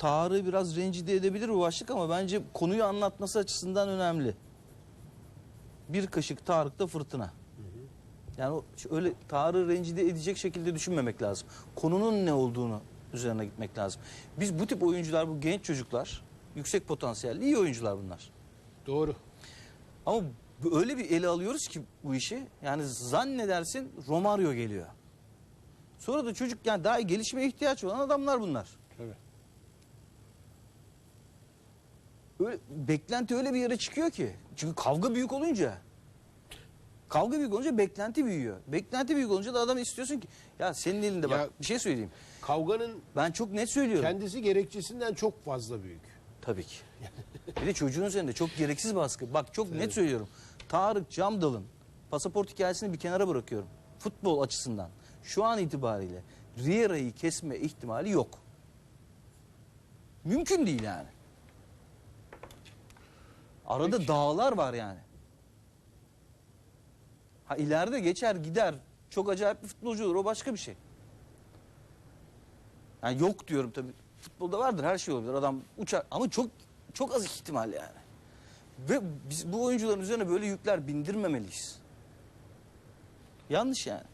Tarık'ı biraz rencide edebilir bu başlık ama bence konuyu anlatması açısından önemli. Bir kaşık Tarık'ta fırtına. Yani öyle Tarık'ı rencide edecek şekilde düşünmemek lazım. Konunun ne olduğunu üzerine gitmek lazım. Biz bu tip oyuncular, bu genç çocuklar, yüksek potansiyelli iyi oyuncular bunlar. Doğru. Ama öyle bir ele alıyoruz ki bu işi. Yani zannedersin Romario geliyor. Sonra da çocuk yani daha gelişmeye ihtiyaç olan adamlar bunlar. Tabii. Öyle, beklenti öyle bir yere çıkıyor ki. Çünkü kavga büyük olunca. Kavga büyük olunca beklenti büyüyor. Beklenti büyük olunca da adam istiyorsun ki ya senin elinde bak Ya- bir şey söyleyeyim. Kavganın Ben çok net söylüyorum. kendisi gerekçesinden çok fazla büyük. Tabii ki. Bir de çocuğun üzerinde çok gereksiz baskı. Bak çok net söylüyorum. Tarık Camdal'ın pasaport hikayesini bir kenara bırakıyorum. Futbol açısından şu an itibariyle Riera'yı kesme ihtimali yok. Mümkün değil yani. Arada dağlar var yani. Ha ileride geçer gider. Çok acayip bir futbolcu olur. O başka bir şey. Yani yok diyorum tabii. Futbolda vardır her şey olabilir. Adam uçar ama çok çok az ihtimal yani. Ve biz bu oyuncuların üzerine böyle yükler bindirmemeliyiz. Yanlış yani.